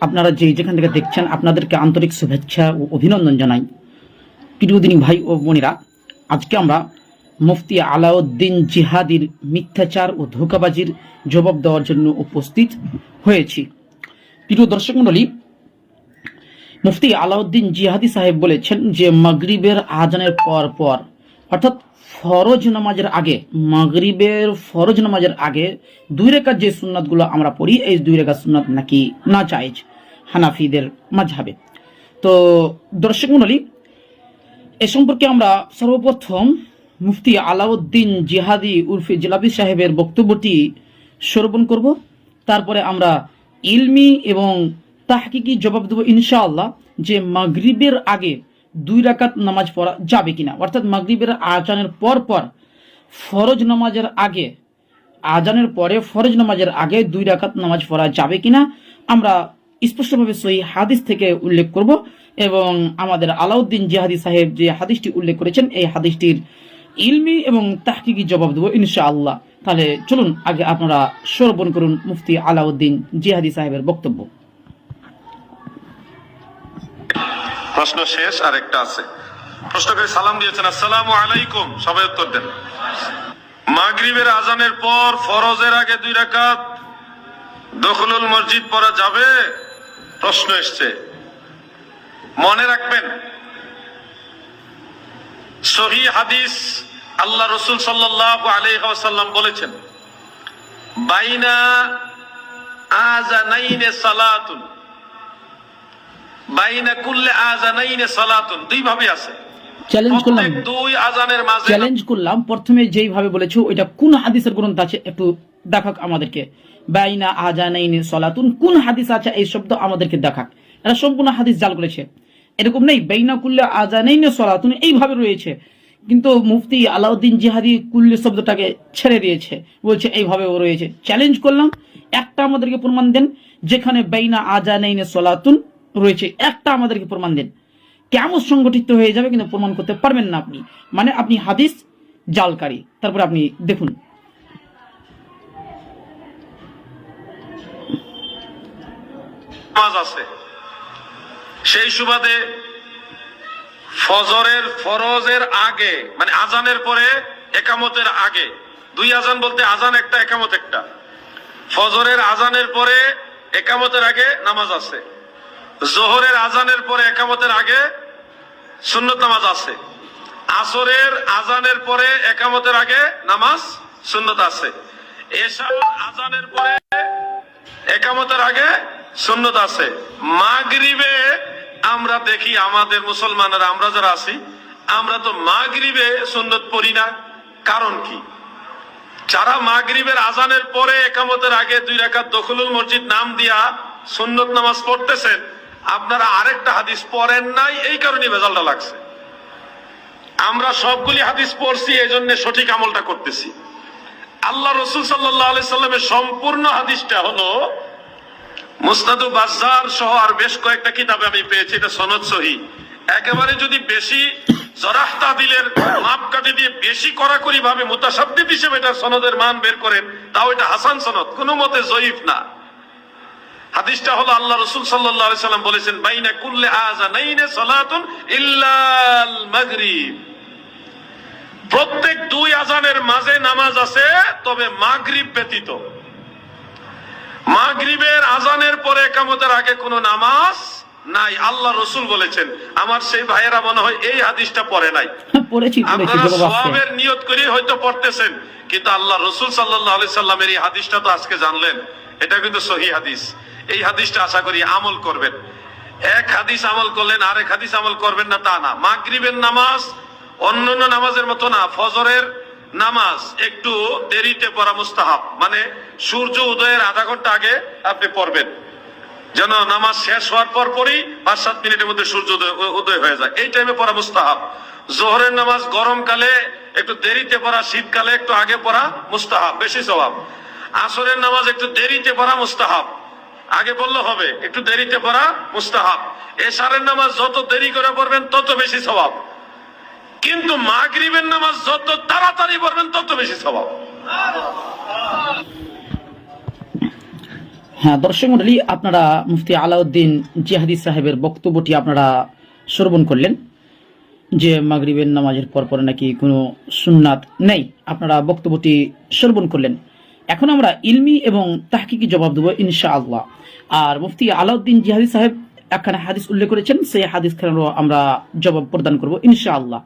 আপনারা যে যেখান থেকে দেখছেন, আপনাদেরকে আন্তরিক শুভেচ্ছা ও অভিনন্দন জানাই। প্রিয়দিনী ভাই ও বোনেরা, আজকে আমরা মুফতি আলাউদ্দিন জিহাদির মিথ্যাচার ও ধোকাবাজির জবাব দেওয়ার জন্য উপস্থিত হয়েছি। প্রিয় দর্শক মন্ডলী মুফতি আলাউদ্দিন জিহাদি সাহেব বলেছেন যে মাগরিবের আজানের পর পর, অর্থাৎ ফরজ নামাজের আগে, মাগরিবের ফরজ নামাজের আগে দুই রেখার যে সুন্নাতগুলো আমরা পড়ি, এই দুই রেখার সুন্নাত নাকি না চাইজ হানাফিদের মাঝহাবে। তো দর্শক মণ্ডলী এ সম্পর্কে আমরা সর্বপ্রথম মুফতি আলাউদ্দিন জিহাদি উর্ফি জিলাবি সাহেবের বক্তব্যটি শ্রবণ করব। তারপরে আমরা ইলমি এবং তাহকিকি জবাব দেবো ইনশাআল্লাহ যে মাগরিবের আগে দুই রাকাত নামাজ পড়া যাবে কিনা। অর্থাৎ মাগরিবের আজানের পর পর ফরজ নামাজের আগে, আজানের পরে ফরজ নামাজের আগে দুই রাকাত নামাজ পড়া যাবে কিনা আমরা স্পষ্টভাবে সই হাদিস থেকে উল্লেখ করব এবং আমাদের আলাউদ্দিন জিহাদি সাহেব যে হাদিসটি উল্লেখ করেছেন, এই হাদিসটির ইলমি এবং তাহকিকি জবাব দেবো ইনশাআল্লাহ। তাহলে চলুন, আগে আপনারা শ্রবণ করুন মুফতি আলাউদ্দিন জিহাদি সাহেবের বক্তব্য। প্রশ্ন শেষ আর একটা আছে। প্রশ্ন করে সালাম দিয়েছেন, আসসালামু আলাইকুম। সবাই উত্তর দেন। মাগরিবের আজানের পর ফরজের আগে দুই রাকাত দখলুল মসজিদ পড়া যাবে? প্রশ্ন এসছে। মনে রাখবেন, সহি হাদিস আল্লাহ রসুল সাল্লাহ আলাইসাল্লাম বলেছেন, বাইনা আজানাইনে সালাতুন। বাইনা কুল্লে আজানাইনে সালাতুন। দুই ভাবে আছে চ্যালেঞ্জ করলাম। দুই আজানের মাঝে চ্যালেঞ্জ করলাম। প্রথমে যেইভাবে বলেছ ওইটা কোন হাদিসের গ্রন্থ আছে একটু দেখাক আমাদেরকে। বাইনা আজানাইনি সলাতুন। কোন হাদিস আছে এই শব্দ আমাদেরকে দেখাক। এরা সম্পূর্ণ হাদিস জাল করেছে। এরকম নেই বাইনা কুল্লে আজানাইনি সলাতুন এইভাবে রয়েছে। কিন্তু মুফতি আলাউদ্দিন জিহাদি কুল্লে শব্দটাকে ছেড়ে দিয়েছে। বলছে এইভাবেও রয়েছে। চ্যালেঞ্জ করলাম। একটা আমাদেরকে প্রমাণ দেন যেখানে বাইনা আজানাইনি সলাতুন রয়েছে। একটা আমাদেরকে প্রমাণ দেন। কেমন সংগঠিত হয়ে যাবে কিন্তু প্রমাণ করতে পারবেন না আপনি। মানে আপনি হাদিস জালকারী। তারপরে আপনি দেখুন। আছে। সেই সুবাদে ফজরের ফরজের আগে মানে আজানের পরে একামতের আগে। দুই আজান বলতে আজান একটা, একামত একটা। ফজরের আজানের পরে একামতের আগে নামাজ আছে। জোহরের আজানের পরে একামতের আগে সুন্নত নামাজ আছে। আসরের আজানের পরে একামতের আগে নামাজ সুন্নত আছে। এশার আজানের পরে একামতের আগে সুন্নত আছে। মাগরিবে আমরা দেখি আমাদের মুসলমানেরা, আমরা যারা আছি, আমরা তো মাগরিবে সুন্নত পড়ি না। কারণ কি? যারা মাগরিবের আজানের পরে একামতের আগে দুই রাকাত দখলুল মসজিদ নাম দিয়া সুন্নত নামাজ পড়তেছেন আপনারা আরেকটা হাদিস পড়েন নাই, এই কারণে ভেজালটা লাগছে। আমরা সবগুলি হাদিস পড়ছি এই জন্য সঠিক আমলটা করতেছি। আল্লাহ রসুল সাল্লামের সম্পূর্ণ হাদিসটা হলো মুস্তাদু বাজার সহ আর বেশ কয়েকটা কিতাবে আমি পেয়েছি, এটা সনদ সহি। একেবারে যদি বেশি জরাহতা দিলের মাপকাঠি দিয়ে বেশি কড়াকড়ি ভাবে মুতাসাদ্দিদ হিসেবে এটা সনদের মান বের করেন, তাও এটা হাসান সনদ, কোনো মতে জয়ীফ না। হাদিসটা হলো আল্লাহ রসুল সাল্লাহ সাল্লাম বলেছেন বাইনা কুল্লে সালাতুন ইল্লাল মাগরিব। প্রত্যেক দুই আজানের মাঝে নামাজ আছে তবে মাগরিব ব্যতীত। মাগরিবের আজানের পরে একামতের আগে কোনো নামাজ নাই আল্লাহ রসুল বলেছেন। আমার সেই ভাইয়েরা মনে হয় এই হাদিসটা পড়ে নাই। পড়েছি আপনারা সবের নিয়ত করে হয়তো পড়তেছেন কিন্তু আল্লাহ রসুল সাল্লাহ সাল্লামের এই হাদিসটা তো আজকে জানলেন। এটা কিন্তু সহি হাদিস। এই হাদিসটা আশা করি আমল করবেন। এক হাদিস আমল করলেন, আরেক হাদিস আমল করবেন না, তা না। মাগরিবের নামাজ, অন্যান্য নামাজের মতো না, ফজরের নামাজ একটু দেরিতে পড়া মুস্তাহাব। মানে সূর্য উদয়ের আধা ঘণ্টা আগে আপনি পড়বেন। যেন নামাজ শেষ হওয়ার পর পরই পাঁচ সাত মিনিটের মধ্যে সূর্য উদয় হয়ে যায়। এই টাইমে পড়া মুস্তাহাব। জোহরের নামাজ গরমকালে, একটু দেরিতে পড়া, শীতকালে একটু আগে পড়া মুস্তাহাব। বেশি স্বভাব। আসরের নামাজ একটু দেরিতে পড়া মুস্তাহাব। আগে বললে হবে, একটু দেরিতে পড়া মুস্তাহাব। এশারের নামাজ যত দেরি করে পড়বেন, তত বেশি স্বভাব কিন্তু মাগরিবের নামাজ যত তাড়াতাড়ি পড়বেন, তত বেশি স্বভাব হ্যাঁ দর্শক মন্ডলী, আপনারা মুফতি আলাউদ্দিন জিহাদি সাহেবের বক্তব্যটি আপনারা শ্রবণ করলেন, যে মাগরিবের নামাজের পর পরে নাকি কোনো সুন্নাত নেই। আপনারা বক্তব্যটি শ্রবণ করলেন। এখন আমরা ইলমি এবং তাহকিকি জবাব দেবো ইনশা আল্লাহ আর মুফতি আলাউদ্দিন জিহাদি সাহেব একখানে হাদিস উল্লেখ করেছেন, সেই হাদিস খানেরও আমরা জবাব প্রদান করব ইনশা আল্লাহ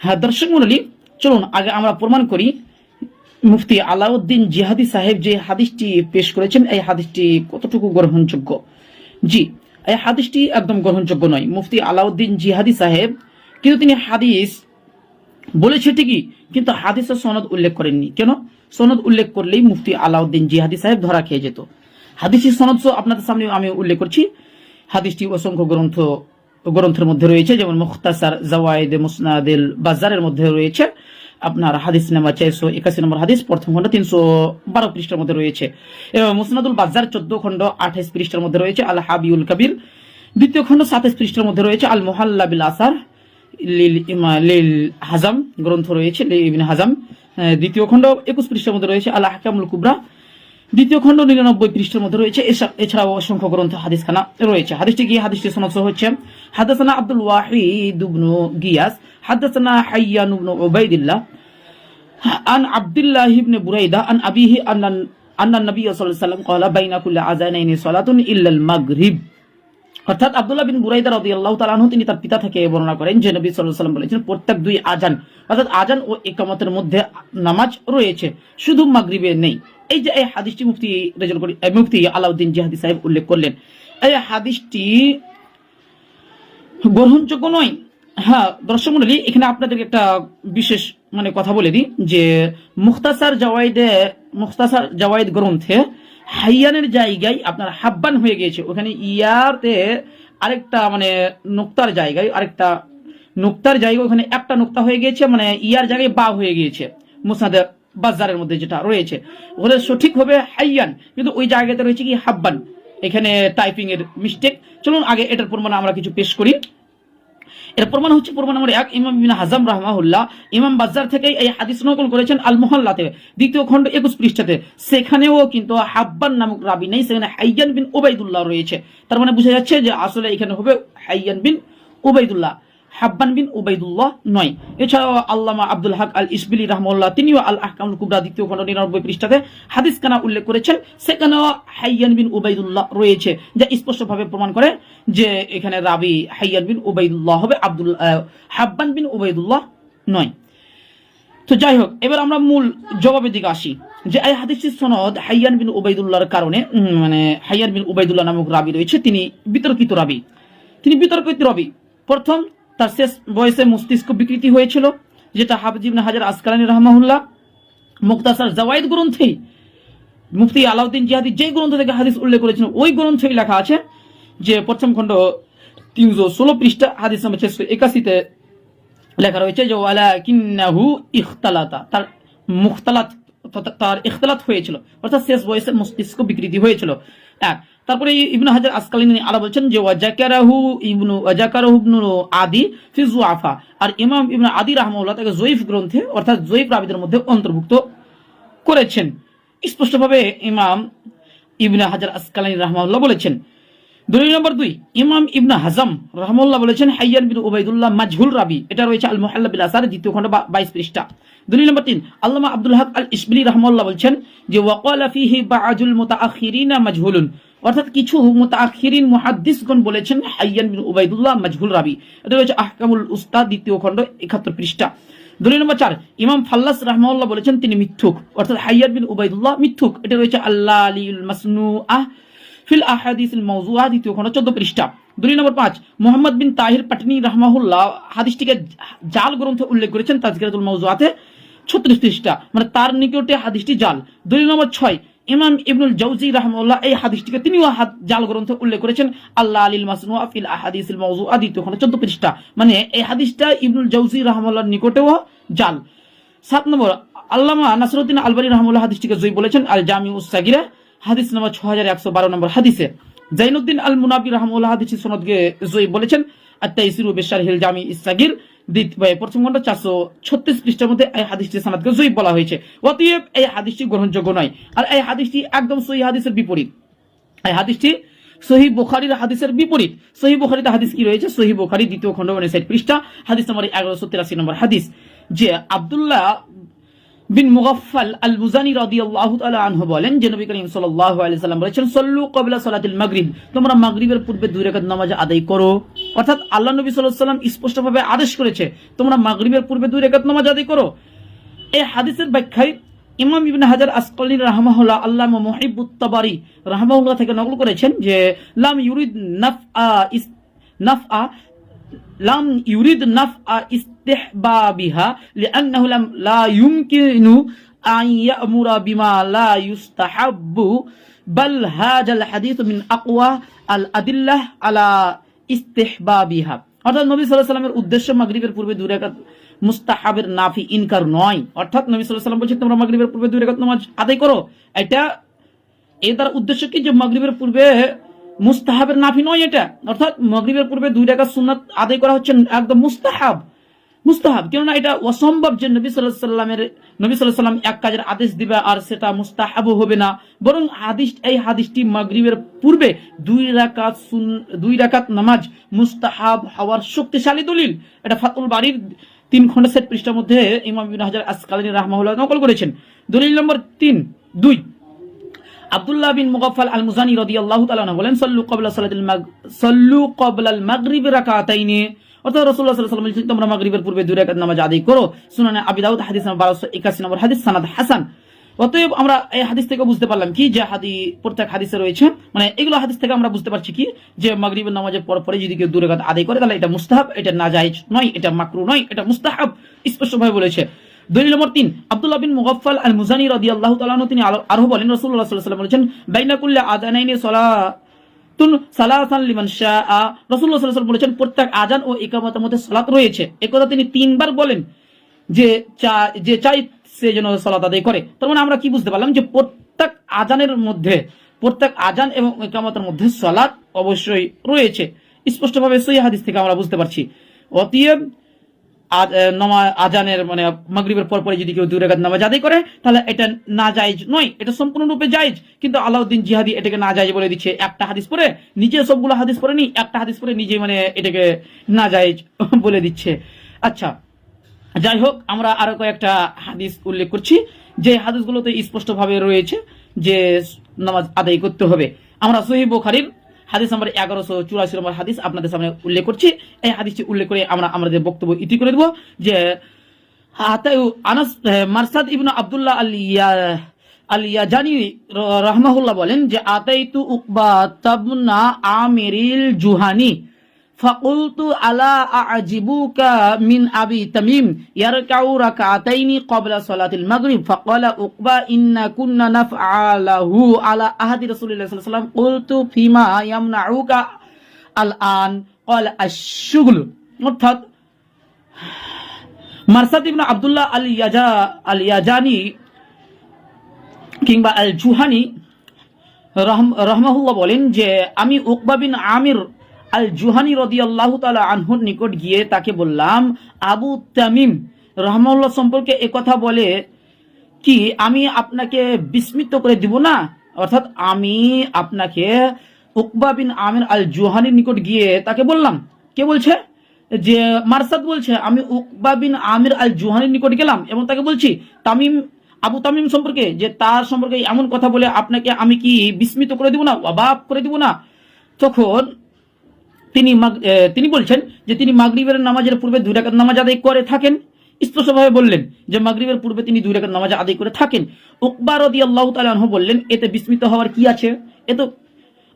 হ্যাঁ দর্শক মন্ডলী চলুন, আগে আমরা প্রমাণ করি, মুফতি আলাউদ্দিন জিহাদি সাহেব যে হাদিসটি পেশ করেছেন, এই হাদিসটি কতটুকু গ্রহণযোগ্য? জি, এই হাদিসটি একদম গ্রহণযোগ্য নয়। মুফতি আলাউদ্দিন জিহাদি সাহেব, কিন্তু তিনি হাদিস বলেছে ঠিকই, কিন্তু হাদিসের সনদ উল্লেখ করেননি। কেন? সনদ উল্লেখ করলেই মুফতি আলাউদ্দিন জিহাদি সাহেব ধরা খেয়ে যেত। হাদিসের সনদ আপনাদের সামনে আমি উল্লেখ করছি। হাদিসটি অসংখ্য গ্রন্থ, গ্রন্থের মধ্যে রয়েছে, যেমন মুখতাসার জওয়াইদ মুসনাদিল বাজারের মধ্যে রয়েছে। আপনার হাদিস নাম্বার চারশো একাশি নম্বর হাদিস, প্রথম খণ্ড তিনশো বারো পৃষ্ঠার মধ্যে রয়েছে। এবং মুসনাদুল বাজার চোদ্দ খণ্ড আঠাইশ পৃষ্ঠার মধ্যে রয়েছে, আল হাবিউল কবির। দ্বিতীয় খণ্ড সাতাইশ পৃষ্ঠার মধ্যে রয়েছে, আল মোহাল্লা বিল আসার। হাজাম গ্রন্থ রয়েছে হাজাম। দ্বিতীয় খণ্ড একুশ পৃষ্ঠার মধ্যে রয়েছে আল্লাহ হাকামুল কুবরা। দ্বিতীয় খণ্ড নিরানব্বই পৃষ্ঠের মধ্যে রয়েছে এছাড়াও অসংখ্য গ্রন্থ হাদিস খানা রয়েছে। হাদিসটি গিয়ে হাদিসটি সনদ হচ্ছে, হাদাসানা আব্দুল ওয়াহিদ গিয়াস, হাদাসানা হাইয়ান ইবনু উবাইদিল্লাহ, আন আব্দুল্লাহ ইবনে বুরাইদা, আন আবিহি أن النبي নবী الله عليه وسلم قال بين كل আযানাইনি صلاة إلا মাগরিব। অর্থাৎ আব্দুল্লাহ বিন বুরাইদা রাদিয়াল্লাহু তাআলা আনহু, তিনি তার পিতা থেকে বর্ণনা করেন যে নবী সাল্লাল্লাহু আলাইহি ওয়াসাল্লাম বলেছেন, প্রত্যেক দুই আজান, অর্থাৎ আজান ও ইকামতের মধ্যে নামাজ রয়েছে, শুধু মাগরিবে নেই। এই যে, এই হাদিসটি মুফতি রেজল করি মুফতি আলাউদ্দিন জিহাদি সাহেব উল্লেখ করলেন। এই হাদিসটি গ্রহণযোগ্য নয়। হ্যাঁ দর্শক মন্ডলী, এখানে আপনাদেরকে একটা বিশেষ মানে কথা বলে দিই যে মুখতাসার জওয়াইদে, মুখতাসার জওয়াইদ গ্রন্থে হাইয়ানের জায়গায় আপনার হাব্বান হয়ে গিয়েছে। ওখানে ইয়ারতে আরেকটা মানে নোক্তার জায়গায়, আরেকটা নোক্তার জায়গায় ওখানে একটা নোক্তা হয়ে গিয়েছে মানে ইয়ার জায়গায় বা হয়ে গিয়েছে, মুসনাদে বাজারের মধ্যে যেটা রয়েছে। ওখানে সঠিক হবে হাইয়ান, কিন্তু ওই জায়গাতে রয়েছে কি হাব্বান। এখানে টাইপিং এর মিস্টেক চলুন আগে এটার প্রমাণ আমরা কিছু পেশ করি। এর প্রমাণ হচ্ছে প্রমাণ নম্বর এক, ইমাম হাজাম রাহমাহুল্লাহ। ইমাম বাজার থেকে এই হাদিস নকল করেছেন আল মোহাল্লাতে দ্বিতীয় খণ্ড একুশ পৃষ্ঠাতে। সেখানেও কিন্তু হাব্বান নামক রাবি নেই, সেখানে হাইয়ান বিন ওবাইদুল্লাহ রয়েছে। তার মানে বোঝা যাচ্ছে যে আসলে এখানে হবে হাইয়ান বিন ওবাইদুল্লাহ হাব্বান বিন উবাইদুল্লাহ নয়। এছাড়াও আল্লামা আব্দুল হক আল ইসবিলি রহমুল্লাহ তিনিও আল আহকামুল কুবরা দ্বিতীয় খণ্ড নিরানব্বই পৃষ্ঠাতে হাদিস কানা উল্লেখ করেছেন। সেখানেও হাইয়ান বিন উবাইদুল্লাহ রয়েছে, যা স্পষ্টভাবে প্রমাণ করে যে এখানে রাবি হাইয়ান বিন উবাইদুল্লাহ হবে আব্দুল হাব্বান বিন উবাইদুল্লাহ নয়। তো যাই হোক, এবার আমরা মূল জবাবের দিকে আসি। যে এই হাদিসটির সনদ হাইয়ান বিন উবাইদুল্লাহর কারণে মানে হাইয়ান বিন উবাইদুল্লাহ নামক রাবি রয়েছে, তিনি বিতর্কিত রাবি। তিনি বিতর্কিত রাবি। প্রথম তার শেষ বয়সে মস্তিষ্ক বিকৃতি হয়েছিল, যেটা হাফজিবনে হাজার আসকালানি রহমাহুল্লাহ, মুক্তাসার জাওয়াইদ গ্রন্থেই মুফতি আলাউদ্দিন জিহাদি যে গ্রন্থ থেকে হাদিস উল্লেখ করেছেন, ওই গ্রন্থেই লেখা আছে যে প্রথম খণ্ড তিনশো ষোলো পৃষ্ঠা হাদিস নম্বর ছশো একাশিতে লেখা রয়েছে যে ওয়ালা কিন্নাহু ইখতালাতা। তার মুখতালাত, তার ইখতালাত হয়েছিল, অর্থাৎ শেষ বয়সে মস্তিষ্ক বিকৃতি হয়েছিল। এক তারপরে ইবনু হাজার আসকালিনী আলা বলছেন যে ওয়াজাকারাহু ইবনু ওয়াজাকারাহু ইবনু আদি ফি জুআফা আর ইমাম ইবনু আদি রাহমাহুল্লাহ তাকে জয়ীফ গ্রন্থে, অর্থাৎ জয়ীফ রাবিদের মধ্যে অন্তর্ভুক্ত করেছেন। স্পষ্টভাবে ইমাম ইবনে হাজার আসকালানি রহমাউল্লাহ বলেছেন, দলিল নম্বর দুই, ইমাম ইবনে হাজাম রহমুল্লাহ বলেছেন, হাইয়ান বিন উবাইদুল্লাহ মাজহুল রাবি, এটা রয়েছে আল মুহাল্লা বিল আসার দ্বিতীয় খণ্ড বাইশ পৃষ্ঠা। দলিল নম্বর তিন, আল্লামা আব্দুল হক আল ইসবিলি রহমুল্লাহ বলছেন যে ওয়াকালা ফিহি বাআজুল মুতাআখিরিনা মাজহুলুন। অর্থাৎ কিছু মুতাআখিরিন মুহাদ্দিসগণ বলেছেন, হাইয়ান বিন উবাইদুল্লাহ, মাজহুল রাবি। এটা রয়েছে আহকামুল উস্তাদ, দ্বিতীয় খণ্ড, একাত্তর পৃষ্ঠা। দলিল নম্বর চার, ইমাম ফাল্লাস রাহমাউল্লাহ বলেছেন, তিনি মিথ্যুক। অর্থাৎ হাইয়ান বিন উবাইদুল্লাহ মিথ্যুক। এটা রয়েছে আল্লাহ আলিউল মাসনু আহ ফিল আহাদিস মৌজুয়া দ্বিতীয় খণ্ড, চোদ্দ পৃষ্ঠা। দুই নম্বর পাঁচ, মোহাম্মদ বিন তাহির পাটনি রাহমাহুল্লাহ হাদিসটিকে জাল গ্রন্থে উল্লেখ করেছেন, তাজকিরাতুল মৌজুয়াতে ছত্রিশ পৃষ্ঠা। মানে তার নিকটে হাদিসটি জাল। দুই নম্বর ছয় ইমাম ইবনুল জৌজি রাহমাল্লাহ এই হাদিসটিকে তিনিও জাল গ্রন্থে উল্লেখ করেছেন, আল্লাহ আলিল মাসনুয়া ফিল আহাদিসিল মৌজুয়া দ্বিতীয় খণ্ড চোদ্দ পৃষ্ঠা। মানে এই হাদিসটা ইবনুল জৌজি রাহমাল্লাহর নিকটেও জাল। সাত নম্বর, আল্লামা নাসরুদ্দিন আলবানী রহমুল্লাহ হাদিসটিকে জয়ী বলেছেন, আল জামি উসাগিরা হাদিস নম্বর ছ হাজার একশো বারো নম্বর হাদিসে। জাইনুদ্দিন আল মুনাবি রহমুল্লাহ হাদিস সনদকে জয়ী বলেছেন আত্মাইসিরু বেশার হিল জামি ইসাগির প্রথম চারশো ছত্রিশ পৃষ্ঠার মধ্যে এই হাদিসটি সানাদকে বলা হয়েছে। অতএব এই হাদিসটি গ্রহণযোগ্য নয়। আর এই হাদিসটি একদম সহি হাদিসের বিপরীত। এই হাদিসটি সহি হাদিসের বিপরীত। সহি হাদিস কি রয়েছে? সহি দ্বিতীয় খণ্ড উনষাট পৃষ্ঠা। হাদিস নম্বর এগারোশো তিরাশি নম্বর হাদিস। যে আব্দুল্লাহ বিন মুগাফফাল আল মুজানি রাদিয়াল্লাহু তাআলা আনহু বলেন যে নবী করিম আলাইহি সাল্লাম বলেছেন, সল্লু ক্বাবলা সালাতিল মাগরিব। তোমরা মাগরিবের পূর্বে দুই রাকাত নামাজ আদায় করো। অর্থাৎ আল্লাহ নবী সাল্লাম স্পষ্টভাবে আদেশ করেছে, তোমরা মাগরিবের পূর্বে দুই রাকাত নামাজ আদায় করো। এই হাদিসের ব্যাখ্যায় ইমাম ইবনে হাজার আসকালি রাহমাহুল্লাহ আল্লাহ মুহিবুত তাবারি রাহমাহুল্লাহ থেকে নকল করেছেন যে, লাম ইউরিদ নাফআ ইস, নাফআ, লাম ইউরিদ নাফআ ইস্তিহবাবিহা লিআন্নাহু লাম লা ইউমকিনু আন ইয়ামুরা বিমা লা ইউস্তাহাব্বু। বাল হাজাল হাদিস মিন আকওয়া আল আদিল্লাহ আলা ইস্তিহবাবিহা। অর্থাৎ নবী সাল্লাহ সাল্লামের উদ্দেশ্য মাগরীবের পূর্বে দুই রেখাত মুস্তাহাবের নাফি ইনকার নয়। অর্থাৎ নবী সাল্লাহ সাল্লাম বলছে, তোমরা মাগরীবের পূর্বে দুই রেখাত নামাজ আদায় করো। এটা এ তার উদ্দেশ্য কি যে মাগরীবের পূর্বে মুস্তাহাবের নাফি নয় এটা? অর্থাৎ মাগরীবের পূর্বে দুই রেখাত সুন্নাত আদায় করা হচ্ছে একদম মুস্তাহাব। মুস্তাহাব। কেননা এটা অসম্ভব যে নবী সাল্লামের, নবী সাল্লাম এক কাজের আদেশ দিবে আর সেটা মুস্তাহাবও হবে না। বরং হাদিস, এই হাদিসটি মাগরিবের পূর্বে দুই রাকাত দুই রাকাত নামাজ মুস্তাহাব হওয়ার শক্তিশালী দলিল। এটা ফাতুল বাড়ির তিন খন্ড সেট পৃষ্ঠার মধ্যে ইমাম হাজার আসকালানি রাহমাহুল্লাহ নকল করেছেন। দলিল নম্বর তিন, দুই, আব্দুল্লাহ বিন মুগাফফাল আল মুজানি রাদিয়াল্লাহু তাআলা আনহু বলেন, সাল্লু ক্বাবলা সালাতিল আল মাগরিব রাকাতাইনি। অর্থাৎ আলাইহি তোমরা পূর্বে দুই নামাজ আদায় করো। সুনানে হাদিস নম্বর 1281 নম্বর হাদিস, সানাদ হাসান। অতএব আমরা এই হাদিস থেকে বুঝতে পারলাম কি যে হাদি, প্রত্যেক হাদিসে রয়েছে। মানে এগুলো হাদিস থেকে আমরা বুঝতে পারছি কি যে মাগরিবের নামাজের পর পরে যদি কেউ আদায় করে, তাহলে এটা মুস্তাহাব, এটা নাজায়েজ নয়, এটা মাকরু নয়, এটা মুস্তাহাব, স্পষ্টভাবে বলেছে। দলিল নম্বর তিন, আব্দুল্লাহ বিন মুগাফফাল আল মুজানি তিনি আরও বলেন, রাসূলুল্লাহ বলেছেন, বাইনা কুল্লি আযানাইনি বলেছেন, প্রত্যেক আজান ও একামতের মধ্যে সালাত রয়েছে। একথা তিনি তিনবার বলেন যে যে চাই সে যেন সালাত আদায় করে। তার মানে আমরা কি বুঝতে পারলাম যে প্রত্যেক আজানের মধ্যে, প্রত্যেক আজান এবং একামতের মধ্যে সালাত অবশ্যই রয়েছে। স্পষ্টভাবে সই হাদিস থেকে আমরা বুঝতে পারছি। অতএব আজানের মানে মাগরিবের পর পরে যদি কেউ রাকাত নামাজ আদায় করে, তাহলে এটা না জায়েজ নয়, এটা সম্পূর্ণরূপে জায়েজ। কিন্তু আলাউদ্দিন জিহাদি এটাকে না জায়েজ বলে দিচ্ছে। একটা হাদিস পরে নিজে সবগুলো হাদিস পরে নি একটা হাদিস পরে নিজে মানে এটাকে না জায়েজ বলে দিচ্ছে। আচ্ছা যাই হোক, আমরা আরও কয়েকটা হাদিস উল্লেখ করছি, যে হাদিসগুলোতে স্পষ্টভাবে রয়েছে যে নামাজ আদায় করতে হবে। আমরা সহি বুখারীর হাদিস নম্বর এগারোশো চুরাশি নম্বর হাদিস আপনাদের সামনে উল্লেখ করছি। এই হাদিসটি উল্লেখ করে আমরা আমাদের বক্তব্য ইতি করে দেব যে আনাস মারসাদ ইবনু আবদুল্লাহ আলিয়া আলিয়া জানি রহমাহুল্লাহ বলেন যে, আতাইতু উকবা তাবনা আমিরিল জুহানি। ফাকুলতু আলা আজিবুকা মিন আবি তামিম ইয়ারকাউ রাকাতাইনি ক্বাবলা সালাতিল মাগরিব। ফাকালা উকবা ইন্না কুন্না নাফআলাহু আলা আহাদি রাসূলুল্লাহ সাল্লাল্লাহু আলাইহি ওয়াসাল্লাম। কুলতু ফিমা ইয়ামনাউকা আল আন ক্বাল আশ-শুগল। অর্থাৎ মারসাদ ইবনে আব্দুল্লাহ আল ইয়াজা আল ইয়াজানি কিংবা আল জুহানি রহমাহুল্লাহ বলেন যে, আমি উকবা বিন আমির আল জুহানি রদিয়াল্লাহু তালা আনহুর নিকট গিয়ে তাকে বললাম, আবু তামিম রহমাউল্লাহ সম্পর্কে একথা বলে কি আমি আপনাকে বিস্মিত করে দিব না? অর্থাৎ আমি আপনাকে উকবা বিন আমির আল জুহানির নিকট গিয়ে তাকে বললাম। কে বলছে? যে মারসাদ বলছে, আমি উকবা বিন আমির আল জুহানির নিকট গেলাম এবং তাকে বলছি, তামিম, আবু তামিম সম্পর্কে, যে তার সম্পর্কে এমন কথা বলে আপনাকে আমি কি বিস্মিত করে দিব না, অবাক করে দিব না? তখন তিনি তিনি বলছেন যে তিনি মাগরিবের নামাজের পূর্বে দুই রাকাত নামাজ আদায় করে থাকেন। স্পষ্টভাবে বললেন যে মাগরিবের পূর্বে তিনি দুই রাকাত নামাজ আদায় করে থাকেন। উকবা রাদিয়াল্লাহু তাআলা আনহু বললেন, এতে বিস্মিত হওয়ার কি আছে? এ তো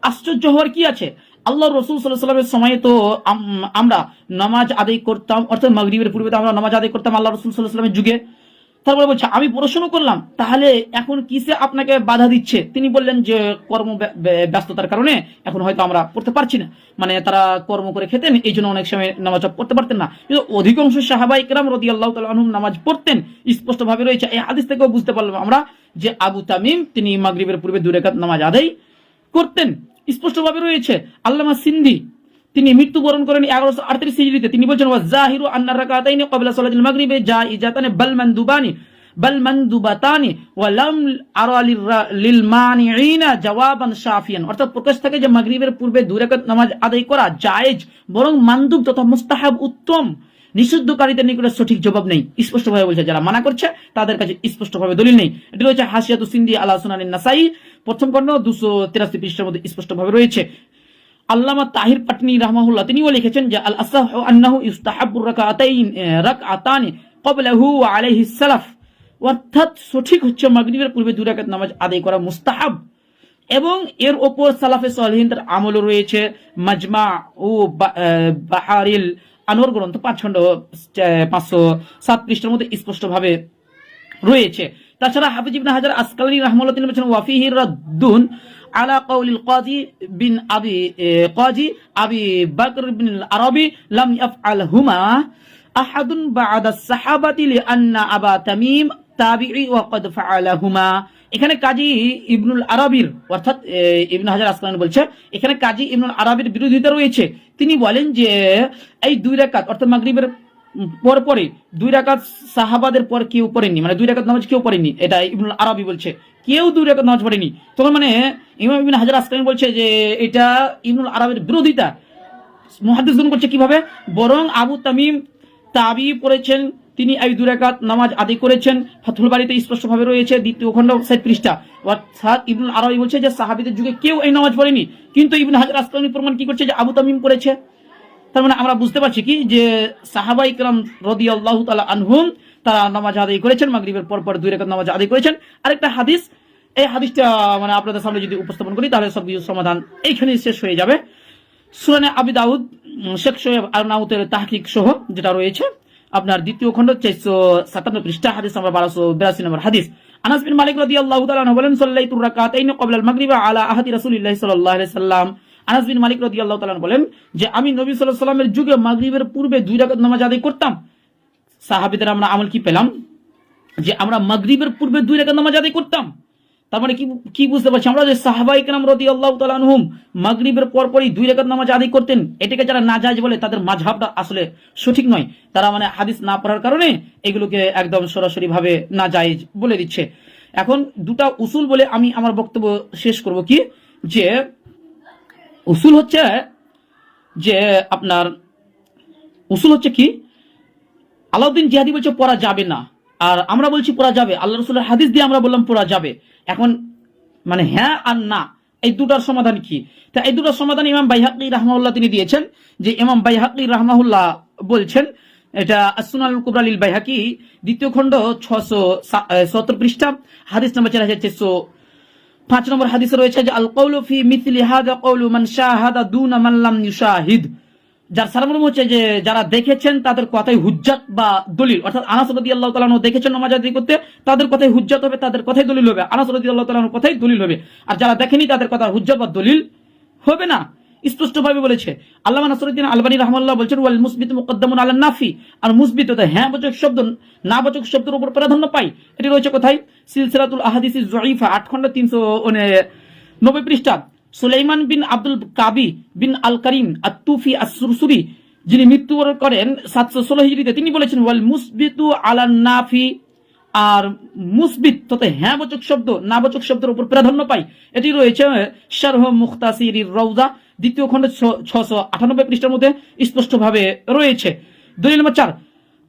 আশ্চর্য হওয়ার কি আছে? আল্লাহ রসুল সাল্লাহ সাল্লামের সময়ে তো আম- আমরা নামাজ আদায় করতাম, অর্থাৎ মাগরিবের পূর্বে তো আমরা নামাজ আদায় করতাম আল্লাহ রসুল সাল্লাহ সাল্লামের যুগে। তারপরে বলছে, আমি পড়াশোনা করলাম, তাহলে এখন কিসে আপনাকে বাধা দিচ্ছে? তিনি বললেন যে, কর্ম ব্য- ব্য- ব্যস্ততার কারণে এখন হয়তো আমরা পড়তে পারছি না। মানে তারা কর্ম করে খেতেন, এই জন্য অনেক সময় নামাজ পড়তে পারতেন না। কিন্তু অধিকাংশ সাহাবাই কেরাম রদি আল্লাহ আনহুম নামাজ পড়তেন। স্পষ্টভাবে রয়েছে, এই হাদিস থেকেও বুঝতে পারলাম আমরা যে, আবু তামিম, তিনি মাগরিবের পূর্বে দুই রেখাত নামাজ আদায় করতেন। স্পষ্টভাবে রয়েছে, আল্লামা সিন্ধি তিনি মৃত্যুবরণ করেন এগারোশো আটত্রিশ হিজড়িতে। তিনি বলছেন জাহিরু আন্নার রাকাতাইনি মাগরিবে ইজাতানে লিল শাফিয়ান। অর্থাৎ প্রকাশ থাকে যে মাগরিবের পূর্বে নামাজ আদায় করা জায়েজ, বরং তথা মুস্তাহাব উত্তম। নিষিদ্ধকারীদের নিকটে সঠিক জবাব নেই। স্পষ্টভাবে বলছে, যারা মানা করছে, তাদের কাছে স্পষ্টভাবে দলিল নেই। এটি রয়েছে হাসিয়াতু সিন্দি সুনানি নাসাই প্রথম খণ্ড দুশো তিরাশি পৃষ্ঠার মধ্যে স্পষ্টভাবে রয়েছে। আল্লামা তাহির পাটনি রাহমাহুল্লাহ, তিনিও লিখেছেন যে আল আসাহ আন্নাহু ইস্তাহাবুর রাকাতাইন রাকআতানি ক্বাবলাহু আলাইহি সালাফ। অর্থাৎ সঠিক হচ্ছে মাগরিবের পূর্বে দুই রাকাত নামাজ আদায় করা মুস্তাহাব। এবং এর ওপর সালাফে সালেহিনদের আমলও রয়েছে, মাজমা ও বাহারিল আনোয়ার গ্রন্থ পাঁচ খণ্ড পাঁচশো সাত পৃষ্ঠার মধ্যে স্পষ্টভাবে রয়েছে। তাছাড়া হাফিজ ইবনে হাজার আসকালানি রাহমাল্লাহ তিনি বলেছেন ওয়াফিহি রাদ্দুন আলা কাউলিল কাজী বিন আবি কাজী আবি বকর বিন আরবি লাম হুমা আহাদুন সাহাবাতি আবা তামিম তাবিঈ ওয়া ফাআলাহুমা। এখানে কাজী ইবনুল আরবির, অর্থাৎ হাজার আসকালানি বলছে, এখানে কাজী ইবনুল আরবির বিরোধিতা রয়েছে। তিনি বলেন যে, এই দুই রাকাত, অর্থাৎ মাগরিবের পর পরে দুই রাকাত সাহাবাদের পর কেউ পড়েনি মানে দুই রাকাত নামাজ কেউ পড়েনি এটা ইবনুল আরবি বলছে। কেউ দুই রাকাত নামাজ পড়েনি। তখন মানে ইমাম ইবিন হাজার আসকানি বলছে যে এটা ইবনুল আরবির বিরোধিতা। মুহাদ্দিসগণ করছে কীভাবে? বরং আবু তামিম তাবি পড়েছেন তিনি এই দুই রাকাত নামাজ আদি করেছেন, ফাতুল বাড়িতে স্পষ্টভাবে রয়েছে, দ্বিতীয় খণ্ড ষাট পৃষ্ঠা। অর্থাৎ ইবনুল আরবি বলছে যে সাহাবিদের যুগে কেউ এই নামাজ পড়েনি। কিন্তু ইবন হাজার আসকানি প্রমাণ কি করছে যে আবু তামিম করেছে? তার মানে আমরা বুঝতে পারছি কি যে সাহাবাই কালাম রদি আল্লাহ তালা আনহুম তারা নামাজ আদায় করেছেন, মাগরিবের পর পর দুই রেখাত নামাজ আদায় করেছেন। আরেকটা হাদিস, এই হাদিসটা মানে আপনাদের সামনে যদি উপস্থাপন করি, তাহলে সব কিছু সমাধান এইখানেই শেষ হয়ে যাবে। সুরানে আবি দাউদ শেখ সোয়েব আর নাউতের তাহকিক সহ যেটা রয়েছে, আপনার দ্বিতীয় খণ্ড, চারশো সাতান্ন পৃষ্ঠা, হাদিস নম্বর বারোশো বিরাশি নম্বর হাদিস। আনাস বিন মালিক রাদিয়াল্লাহু তাআলা আনহু বলেন, সাল্লাইতু রাকাতাইন ক্বাবলা আল মাগরিব আলা আহাদি রাসূলিল্লাহি সাল্লাল্লাহু আলাইহি সাল্লাম। আনাস বিন মালিক রাদিয়াল্লাহু তাআলা বলেন যে, আমি নবী সাল্লাল্লাহু আলাইহি সাল্লামের যুগে মাগরিবের পূর্বে দুই রাকাত নামাজ আদায় করতাম। সাহাবীদের আমরা আমল কি পেলাম? যে আমরা মাগরিবের পূর্বে দুই রাকাত নামাজ আদায় করতাম। তার মানে কি কি বুঝতে পারছি আমরা? যে সাহাবাই কেরাম রদি আল্লাহ তালানহুম মাগরিবের পরপরই দুই রেখাত নামাজ আদায় করতেন। এটাকে যারা না যায় বলে, তাদের মাঝহাবটা আসলে সঠিক নয়। তারা মানে হাদিস না পড়ার কারণে এগুলোকে একদম সরাসরি ভাবে না যায় বলে দিচ্ছে। এখন দুটা উসুল বলে আমি আমার বক্তব্য শেষ করব কি? যে উসুল হচ্ছে যে আপনার, উসুল হচ্ছে কি? আলাউদ্দিন জিহাদি বলছে পড়া যাবে না। আর আমরা বলছি পড়া যাবে। আল্লাহ রসুলের হাদিস দিয়ে আমরা বললাম পড়া যাবে। এখন মানে হ্যাঁ আর না, এই দুটার সমাধান কি? তা এই দুটার সমাধান ইমাম বাইহাকি রাহমাউল্লাহ তিনি দিয়েছেন যে ইমাম বাইহাকি রাহমাহুল্লাহ বলছেন, এটা আসুনাল কুবরালিল বাইহাকি, দ্বিতীয় খণ্ড ছশো সতেরো পৃষ্ঠা, হাদিস নম্বর চার হাজার চারশো পাঁচ নম্বর হাদিসে রয়েছে যে আল কৌলু ফি মিথলি হাদা কৌলু মান শাহাদা দুনা মান লাম ইউশাহিদ। যার সারমর্ম হচ্ছে যে যারা দেখেছেন তাদের কথাই হুজ্জাত বা দলিল। অর্থাৎ আনাস রাদিয়াল্লাহু তাআলা আনহু দেখেছেন নামাজ করতে, তাদের কথাই হুজ্জাত হবে, তাদের কথাই দলিল হবে। আনাস রাদিয়াল্লাহু তাআলা আনহুর কথাই দলিল হবে। আর যারা দেখেনি তাদের কথা হুজ্জাত বা দলিল হবে না। স্পষ্টভাবে বলেছে। আল্লাহ নাসরুদ্দিন আলবানী রহমাল্লাহ বলছেন, ওয়াল মুসবিত মুকদ্দামুন আলা নাফি। আর মুসবিত হ্যাঁ বচক শব্দ না বচক শব্দের উপর প্রাধান্য পাই এটি রয়েছে কোথায়? সিলসিলাতুল আহাদিস জয়ীফা আট খন্ড তিনশো নব্বই পৃষ্ঠা। সুলাইমান বিন আব্দুল কাবি বিন আল করিম আতুফি আসুরসুরি যিনি মৃত্যুবরণ করেন সাতশো ষোলো হিজড়িতে, তিনি বলেছেন, ওয়াল মুসবিতু আলা নাফি। আর মুসবিত তথা হ্যাঁ বচক শব্দ না বচক শব্দের উপর প্রাধান্য পাই এটি রয়েছে শারহ মুখতাসির রৌজা দ্বিতীয় খণ্ড ছশো আটানব্বই পৃষ্ঠার মধ্যে স্পষ্টভাবে রয়েছে। দলিল নম্বর চার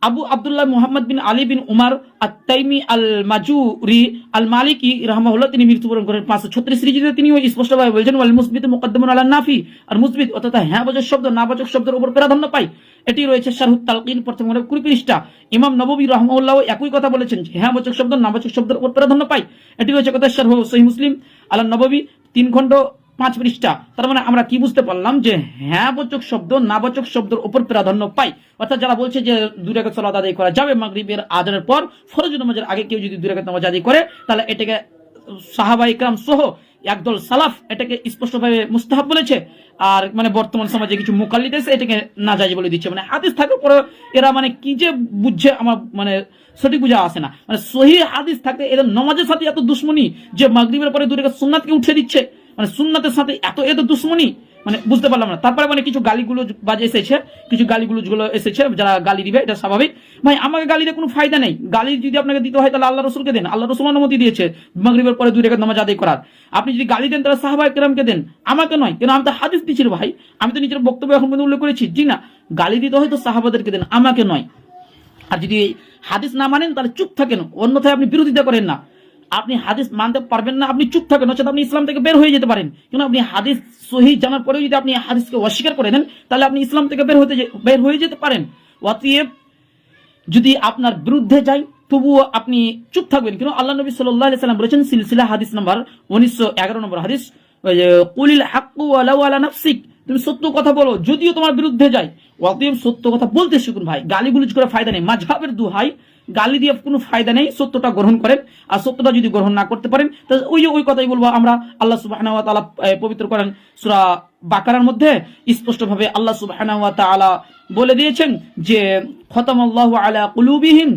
আবু আব্দুল্লাহ মুহাম্মদ বিন আলী বিন উমার আত্তাইমি আল মাজুরি আল মালিকি রহমাহুল্লাহ তিনি মৃত্যুবরণ করেন। পাঁচশো ছত্রিশ সিরিজে তিনিও স্পষ্টভাবে বলছেন, ওয়াল মুসবিত মুকদ্দমুন আলা নাফি। আর মুসবিত অর্থাৎ হ্যাঁ বচক শব্দ, না বচক শব্দের উপর প্রাধান্য পাই এটি রয়েছে শারহুত তালকিন প্রথম খণ্ডের কুড়ি পৃষ্ঠা। ইমাম নববী রহমাউল্লাহ একই কথা বলেছেন হ্যাঁ বচক শব্দ, না বচক শব্দের উপর প্রাধান্য পাই এটি রয়েছে কথা শারহ সহি মুসলিম আল্লাহ নববী তিন খণ্ড পাঁচ পৃষ্ঠা। তার মানে আমরা কি বুঝতে পারলাম যে হ্যাঁ বচক শব্দ না বচক শব্দের উপর প্রাধান্য পাই। অর্থাৎ যারা বলছে যে রেখা সলাত আদায় করা যাবে মাগরিবের আজানের পর, ফরজ নামাজের আগে কেউ যদি রেখা নামাজ আদায় করে, তাহলে এটাকে সাহাবা ইকরাম সহ একদল সালাফ এটাকে স্পষ্টভাবে মুস্তাহাব বলেছে। আর মানে বর্তমান সমাজে কিছু মুকাল্লিদ আছে, এটাকে না যায় বলে দিচ্ছে। মানে হাদিস থাকার পরে এরা মানে কি যে বুঝছে আমার মানে সঠিক বুঝা আসে না। মানে সহি হাদিস থাকতে এদের নমাজের সাথে এত দুশ্মনী যে মাগরিবের পরে রেখা সুন্নাতকে উঠে দিচ্ছে। মানে সুন্নাতের সাথে এত এত দুশ্মনী মানে বুঝতে পারলাম না। তারপরে মানে কিছু গালিগুলো বাজে এসেছে, কিছু গালিগুলো গুলো এসেছে, যারা গালি দিবে, এটা স্বাভাবিক। ভাই, আমাকে গালি দিয়ে কোনো ফায়দা নেই। গালি যদি আপনাকে দিতে হয়, তাহলে আল্লাহ রসুলকে দেন। আল্লাহ রসুল অনুমতি দিয়েছে মাগরিবের পরে দুই রেখাত নামাজ আদায় করার। আপনি যদি গালি দেন, তাহলে সাহাবা একরামকে দেন। আমাকে নয়, কেন আমি তো হাদিস দিচ্ছি ভাই। আমি তো নিজের বক্তব্য এখন পর্যন্ত উল্লেখ করেছি। জি না, গালি দিতে হয় তো সাহাবাদেরকে দেন, আমাকে নয়। আর যদি হাদিস না মানেন, তাহলে চুপ থাকেন। অন্যথায় আপনি বিরোধিতা করেন না। আপনি হাদিস মানতে পারবেন না, আপনি চুপ থাকেন, নচেত আপনি ইসলাম থেকে বের হয়ে যেতে পারেন। কিন্তু আপনি হাদিস সহি জানার পরেও যদি আপনি হাদিসকে অস্বীকার করে নেন, তাহলে আপনি ইসলাম থেকে বের হতে বের হয়ে যেতে পারেন। অতএব যদি আপনার বিরুদ্ধে যাই তবুও আপনি চুপ থাকবেন। কিন্তু আল্লাহ নবী সাল্লাহ সাল্লাম বলেছেন, সিলসিলা হাদিস নাম্বার উনিশশো এগারো নম্বর হাদিস কুলিল হাক্কু আলাউ আলা নাফসিক। তুমি সত্য কথা বলো, যদিও তোমার বিরুদ্ধে যায়। অতএব সত্য কথা বলতে শিখুন ভাই, গালিগুলিজ করে ফায়দা নেই। মাঝহাবের দুহাই গালি দিয়ে কোনো ফায়দা নেই, সত্যটা গ্রহণ করেন। আর সত্যটা যদি গ্রহণ না করতে পারেন তাহলে ওই ওই কথাই বলব আমরা, আল্লাহ সুবাহ তালা পবিত্র করেন সুরা বাকারার মধ্যে স্পষ্টভাবে আল্লাহ সুবাহ তালা বলে দিয়েছেন যে খতম খতামাল্লাহু আলা কুলুবিহিম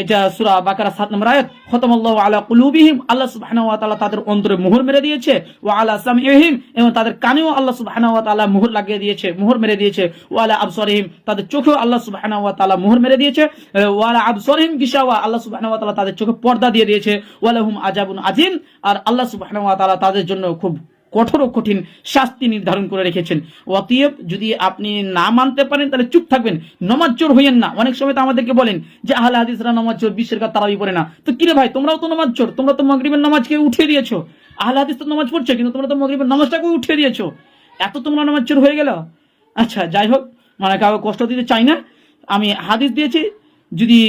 এটা সূরা বাকারা 7 নম্বর আয়াত, খতামাল্লাহু আলা কুলুবিহিম, আল্লাহ সুবহানাহু ওয়া তাদের অন্তরে মোহর মেরে দিয়েছে, ওয়া আলা সামইহিম এবং তাদের কানেও আল্লাহ সুবহানাহু তাআলা মোহর লাগিয়ে দিয়েছে, মোহর মেরে দিয়েছে, ওয়া আলা আবসারিহিম, তাদের চোখেও আল্লাহ সুবহানাহু তাআলা মোহর মেরে দিয়েছে ওয়া আলা আবসারিহিম গিশাওয়া আল্লাহ সুবহানাহু তাআলা তাদের চোখে পর্দা দিয়ে দিয়েছে, ওয়া লাহুম আজাবুন আজিম আর আল্লাহ সুবহানাহু ওয়া তাদের জন্য খুব কঠোর কঠিন শাস্তি নির্ধারণ করে রেখেছেন। অতএব যদি আপনি না মানতে পারেন, তাহলে চুপ থাকবেন। নমাজ চোর হইয়েন না। অনেক সময় তো আমাদেরকে বলেন যে, আহলে হাদিসরা নমাজ চোর বিশ্বের কাজ তারাবি পড়ে না? তো কিরে ভাই, তোমরাও তো নমাজ চোর তোমরা তো মগরিবের নামাজকে উঠিয়ে দিয়েছ। আহলে হাদিস তো নামাজ পড়ছে, কিন্তু তোমরা তো মগরিবের নামাজটাকে উঠিয়ে দিয়েছ। এত তোমরা নামাজ চোর হয়ে গেল? আচ্ছা যাই হোক মানে কাউকে কষ্ট দিতে চাই না। আমি হাদিস দিয়েছি, যদি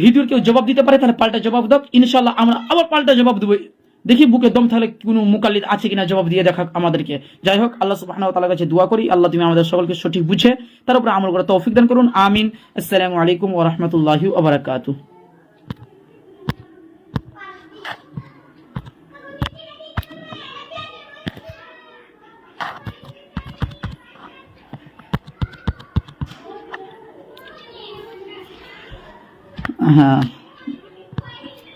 ভিডিওর কেউ জবাব দিতে পারে, তাহলে পাল্টা জবাব দাও। ইনশাল্লাহ আমরা আবার পাল্টা জবাব দেবো। দেখি বুকে দম তাহলে কোনো মুকাল্লিদ আছে কিনা জবাব দিয়ে দেখা আমাদেরকে। যাই হোক, আল্লাহ সুবহানাহু ওয়া তাআলার কাছে দোয়া করি। আল্লাহ তুমি আমাদের সকলকে সঠিক বুঝে, তার উপরে আমল করা তৌফিক দান করুন। আমিন। আসসালামু আলাইকুম ওয়া রাহমাতুল্লাহি ওয়া বারাকাতুহু। হ্যাঁ।